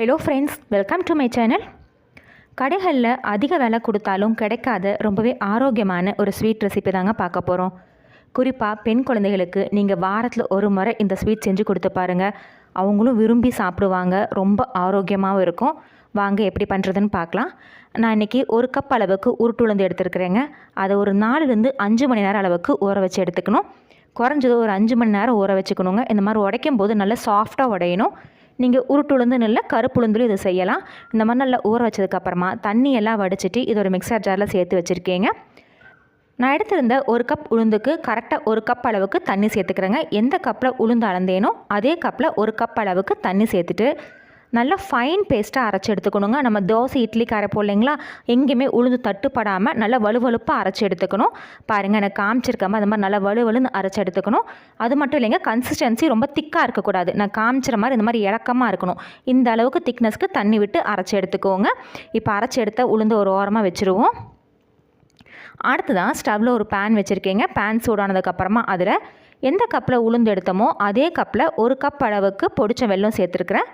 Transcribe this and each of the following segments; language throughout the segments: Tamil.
Hello friends welcome to my channel கடைகளில் அதிக விலை கொடுத்தாலும் கிடைக்காத ரொம்பவே ஆரோக்கியமான ஒரு ஸ்வீட் ரெசிபி தாங்க பார்க்க போகிறோம் குறிப்பாக பெண் குழந்தைகளுக்கு நீங்கள் வாரத்தில் ஒரு முறை இந்த ஸ்வீட் செஞ்சு கொடுத்து பாருங்கள் அவங்களும் விரும்பி சாப்பிடுவாங்க ரொம்ப ஆரோக்கியமாகவும் இருக்கும். வாங்க எப்படி பண்ணுறதுன்னு பார்க்கலாம். நான் இன்றைக்கி ஒரு கப் அளவுக்கு உருட்டுளுந்து எடுத்துருக்குறேங்க. அதை ஒரு நாலுலேருந்து அஞ்சு மணி நேரம் அளவுக்கு ஊற வச்சு எடுத்துக்கணும். குறைஞ்சது ஒரு அஞ்சு மணி நேரம் ஊற வச்சுக்கணுங்க. இந்த மாதிரி உடைக்கும் போது நல்லா சாஃப்டாக உடையணும். நீங்கள் உருட்டுளுந்து நல்ல கருப்புளுந்துலும் இது செய்யலாம். இந்த மாதிரி நல்லா ஊற வச்சதுக்கப்புறமா தண்ணி எல்லாம் வடிச்சிட்டு இது ஒரு மிக்சர் ஜாரில் சேர்த்து வச்சுருக்கீங்க. நான் எடுத்திருந்த ஒரு கப் உளுந்துக்கு கரெக்டாக ஒரு கப் அளவுக்கு தண்ணி சேர்த்துக்கிறேங்க. எந்த கப்பில் உளுந்து அளந்தேனோ அதே கப்பில் ஒரு கப் அளவுக்கு தண்ணி சேர்த்துட்டு நல்லா ஃபைன் பேஸ்ட்டாக அரைச்சி எடுத்துக்கணுங்க. நம்ம தோசை இட்லிக்கு அரைப்போம் இல்லைங்களா எங்கேயுமே உளுந்து தட்டுப்படாமல் நல்லா வலுவலுப்பாக அரைச்சி எடுத்துக்கணும். பாருங்கள் எனக்கு காமிச்சிருக்காம அது மாதிரி நல்லா வலுவலுன்னு அரைச்சி எடுத்துக்கணும். அது மட்டும் இல்லைங்க கன்சிஸ்டன்சி ரொம்ப திக்காக இருக்கக்கூடாது. நான் காமிச்சிற மாதிரி இந்த மாதிரி இறக்கமாக இருக்கணும். இந்த அளவுக்கு திக்னஸ்க்கு தண்ணி விட்டு அரைச்சி எடுத்துக்கோங்க. இப்போ அரைச்சி எடுத்த உளுந்து ஒரு ஓரமாக வச்சுருவோம். அடுத்ததான் ஸ்டவ்வில் ஒரு பேன் வச்சுருக்கீங்க. பேன் சூடானதுக்கப்புறமா அதில் எந்த கப்பில் உளுந்து எடுத்தோமோ அதே கப்பில் ஒரு கப் அளவுக்கு பொடிச்ச வெல்லம் சேர்த்துருக்குறேன்.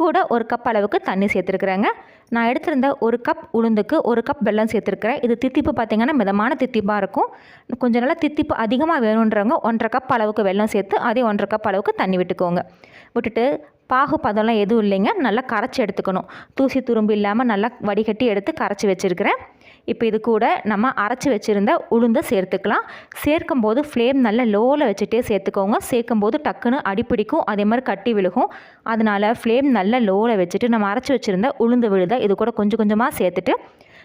கூட ஒரு கப் அளவுக்கு தண்ணி சேர்த்துருக்குறேங்க. நான் எடுத்திருந்த ஒரு கப் உளுந்துக்கு ஒரு கப் வெல்லம் சேர்த்துருக்குறேன். இது தித்திப்பு பார்த்திங்கன்னா மிதமான தித்திப்பாக இருக்கும். கொஞ்சம் நல்லா தித்திப்பு அதிகமாக வேணுன்றவங்க ஒன்றரை கப் அளவுக்கு வெல்லம் சேர்த்து அதே ஒன்றரை கப் அளவுக்கு தண்ணி விட்டுக்கோங்க. விட்டுட்டு பாகு பதம்லாம் எதுவும் இல்லைங்க. நல்லா கரைச்சி எடுத்துக்கணும். தூசி துரும்பு இல்லாமல் நல்லா வடிகட்டி எடுத்து கரைச்சி வச்சுருக்கிறேன். இப்போ இது கூட நம்ம அரைச்சி வச்சுருந்த உளுந்தை சேர்த்துக்கலாம். சேர்க்கும் போது ஃப்ளேம் நல்லா லோவில் வச்சுட்டே சேர்த்துக்கோங்க. சேர்க்கும் போது டக்குன்னு அடிப்பிடிக்கும் அதே மாதிரி கட்டி விழுகும். அதனால் ஃப்ளேம் நல்லா லோவில் வச்சுட்டு நம்ம அரைச்சி வச்சுருந்த உளுந்து விழுதை இது கூட கொஞ்சம் கொஞ்சமாக சேர்த்துட்டு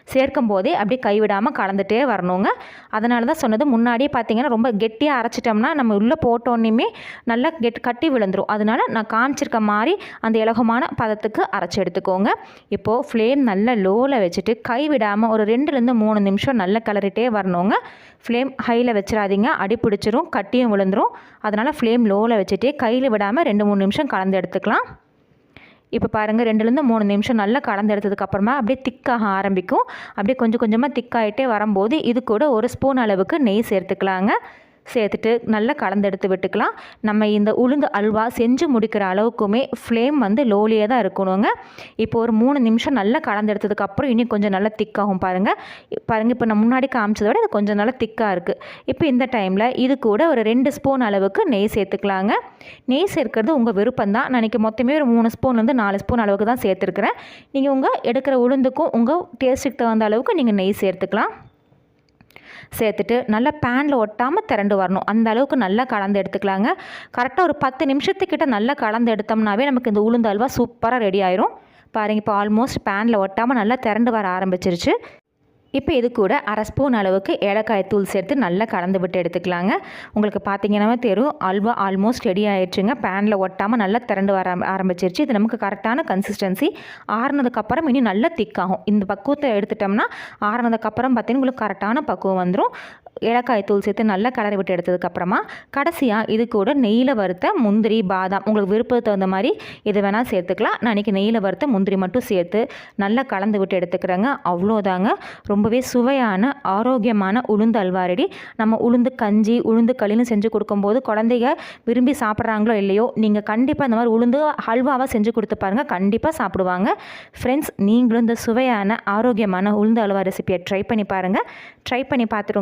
சேர்க்கும் போதே அப்படியே கைவிடாமல் கலந்துட்டே வரணுங்க. அதனால தான் சொன்னது முன்னாடியே பார்த்தீங்கன்னா ரொம்ப கெட்டியாக அரைச்சிட்டோம்னா நம்ம உள்ளே போட்டோன்னே நல்லா கெட் கட்டி விழுந்துடும் அதனால நான் காமிச்சிருக்க மாதிரி அந்த இலகமான பதத்துக்கு அரைச்சி எடுத்துக்கோங்க. இப்போது ஃப்ளேம் நல்லா லோவில் வச்சுட்டு கை விடாமல் ஒரு ரெண்டுலேருந்து மூணு நிமிஷம் நல்லா கிளறிட்டே வரணுங்க. ஃப்ளேம் ஹையில் வச்சிடாதீங்க. அடி பிடிச்சிரும் கட்டியும் விழுந்துடும் அதனால் ஃப்ளேம் லோவில் வச்சுட்டே கையில் விடாமல் ரெண்டு மூணு நிமிஷம் கலந்து எடுத்துக்கலாம். இப்போ பாருங்கள் ரெண்டுலேருந்து மூணு நிமிஷம் நல்லா கலந்து எடுத்ததுக்கப்புறமா அப்படியே திக்காக ஆரம்பிக்கும். அப்படியே கொஞ்சம் கொஞ்சமாக திக்காயிட்டே வரும்போது இது கூட ஒரு ஸ்பூன் அளவுக்கு நெய் சேர்த்துக்கலாங்க. சேர்த்துட்டு நல்லா கலந்தெடுத்து விட்டுக்கலாம். நம்ம இந்த உளுந்து அல்வா செஞ்சு முடிக்கிற அளவுக்குமே ஃப்ளேம் வந்து லோலியே தான் இருக்கணுங்க. இப்போ ஒரு மூணு நிமிஷம் நல்லா கலந்தெடுத்ததுக்கப்புறம் இன்னும் கொஞ்சம் நல்லா திக்காகும் பாருங்கள் பாருங்கள் இப்போ நான் முன்னாடி காமிச்சதை விட இது கொஞ்சம் நல்லா திக்காக இருக்குது இப்போ இந்த டைமில் இது கூட ஒரு ரெண்டு ஸ்பூன் அளவுக்கு நெய் சேர்த்துக்கலாங்க. நெய் சேர்க்கிறது உங்கள் விருப்பம் தான் நான் மொத்தமே ஒரு மூணு ஸ்பூன்லேருந்து நாலு ஸ்பூன் அளவுக்கு தான் சேர்த்துருக்குறேன். நீங்கள் உங்கள் எடுக்கிற உளுந்துக்கும் உங்கள் டேஸ்ட்டுக்கு தகுந்த அளவுக்கு நீங்கள் நெய் சேர்த்துக்கலாம். சேர்த்துட்டு நல்லா பேனில் ஒட்டாமல் திரண்டு வரணும். அந்த அளவுக்கு நல்லா கலந்து எடுத்துக்கலாங்க. கரெக்டாக ஒரு பத்து நிமிஷத்துக்கிட்ட நல்லா கலந்து எடுத்தோம்னாவே நமக்கு இந்த உளுந்து அல்வா சூப்பராக ரெடி ஆயிரும். பாருங்கள் இப்போ ஆல்மோஸ்ட் பேனில் ஒட்டாமல் நல்லா திரண்டு வர ஆரம்பிச்சிருச்சு. இப்போ இது கூட அரை ஸ்பூன் அளவுக்கு ஏலக்காய் தூள் சேர்த்து நல்லா கலந்து விட்டு எடுத்துக்கலாங்க. உங்களுக்கு பார்த்தீங்கன்னா தெரியும் அல்வா ஆல்மோஸ்ட் ரெடி ஆயிடுச்சுங்க. பேனில் ஒட்டாமல் நல்லா திரண்டு வர ஆரம்பிச்சிருச்சு. இது நமக்கு கரெக்டான கன்சிஸ்டன்சி ஆறுனதுக்கப்புறம் இனி நல்லா திக்காகும் இந்த பக்குவத்தை எடுத்துட்டோம்னா ஆறுனதுக்கப்புறம் பார்த்தீங்கன்னா உங்களுக்கு கரெக்டான பக்குவம் வந்துடும் ஏலக்காய் தூள் சேர்த்து நல்லா கலரை விட்டு எடுத்ததுக்கப்புறமா கடைசியாக இது கூட நெய்யில் வறுத்த முந்திரி பாதாம். உங்களுக்கு விருப்பத்துக்கு தகுந்த மாதிரி எது வேணால் சேர்த்துக்கலாம். நான் இன்றைக்கி நெய்யில் வறுத்த முந்திரி மட்டும் சேர்த்து நல்லா கலந்து விட்டு எடுத்துக்கிறேங்க. அவ்வளோதாங்க. ரொம்பவே சுவையான ஆரோக்கியமான உளுந்து அல்வா ரெடி நம்ம உளுந்து கஞ்சி உளுந்து களின்னு செஞ்சு கொடுக்கும்போது குழந்தைங்க விரும்பி சாப்பிட்றாங்களோ இல்லையோ நீங்கள் கண்டிப்பாக இந்த மாதிரி உளுந்து ஹல்வாவாக செஞ்சு கொடுத்து பாருங்கள் கண்டிப்பாக சாப்பிடுவாங்க. ஃப்ரெண்ட்ஸ் நீங்களும் இந்த சுவையான ஆரோக்கியமான உளுந்து அல்வா ரெசிபியை ட்ரை பண்ணி பாருங்கள் ட்ரை பண்ணி பார்த்துட்டு